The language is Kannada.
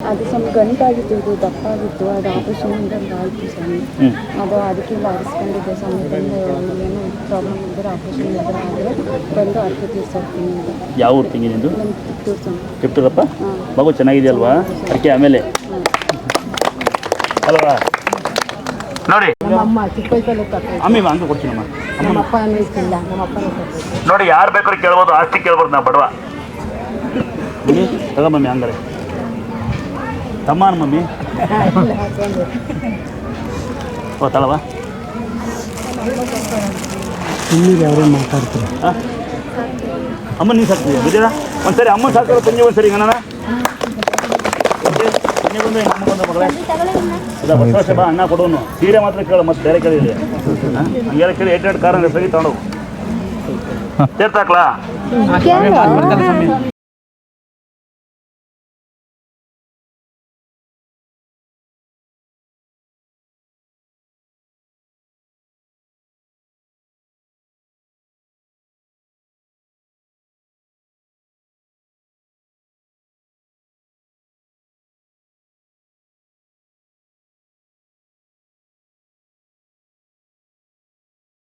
ಅದು ಸ್ವಲ್ಪ ಗಂಟಾಗಿತ್ತು ಇದು ದಪ್ಪ ಆಗಿತ್ತು ಅದು ಆಪರೇಷನಿಂದ ಆಯಿತು ಸ್ವಾಮಿ. ಅದು ಅದಕ್ಕೆ ಬಾರಿಸ್ಕೊಂಡಿದ್ದೆ ಸ್ವಾಮಿ. ಬಂದು ಏನು ಪ್ರಾಬ್ಲಮ್ ಇದ್ದರೆ ಆಪರೇಷನ್ ಇದ್ದರೆ ಆದರೆ ಬಂದು ಅರ್ಧ ದಿವಸ ಅಂತ. ಯಾವ ಊರು ತಿಂಗಿನಿಂದು ಕಿಪ್ಟೂರಪ್ಪ ಮಗು ಚೆನ್ನಾಗಿದೆಯಲ್ವಾ? ಅದಕ್ಕೆ ಆಮೇಲೆ? ಅಲ್ವಾ ನೋಡಿ. ಅಮ್ಮಿ ಹಂಗೆ ಕೊಡ್ತೀನಮ್ಮ ನೋಡಿ ಯಾರು ಬೇಕಾದ್ರೂ ಕೇಳ್ಬೋದು ಆಸ್ತಿ ಕೇಳ್ಬೋದು ನಾ ಬಡವ. ಮಮ್ಮಿ ತಗೊಂಬಮ್ಮಿ ಹಂಗಾರೆ. ತಮ್ಮನ ಮಮ್ಮಿ? ಓ ತಳವ? ಇಲ್ಲಿಗೆ ಅವರೇ ಮಾತಾಡ್ತಾರೆ. ಅಮ್ಮ ನೀನು ಸಾಕ್ತೀವಿ ಬಿದ್ದೀರಾ ಒಂದ್ಸರಿ ಅಮ್ಮ ಸಾಕ್ತಾರ ತಂಗಿ ಒಂದ್ಸರಿ ಗಣನ. ಮಗಳೇ? ಇಲ್ಲ ವರ್ಷ ಬಾ ಅಣ್ಣ ಕೊಡೋನು ಸೀರೆ ಮಾತ್ರ ಕೇಳು ಮತ್ತೆ ಬೇರೆ ಕೇಳಿದೆ ಹಂಗೆಲ್ಲ ಕೇಳಿ ಎರಡು ಎರಡು ಕಾರ್ ಸರಿ ತಗೊಂಡು ಸೇರ್ತಾಕ್ಲಾ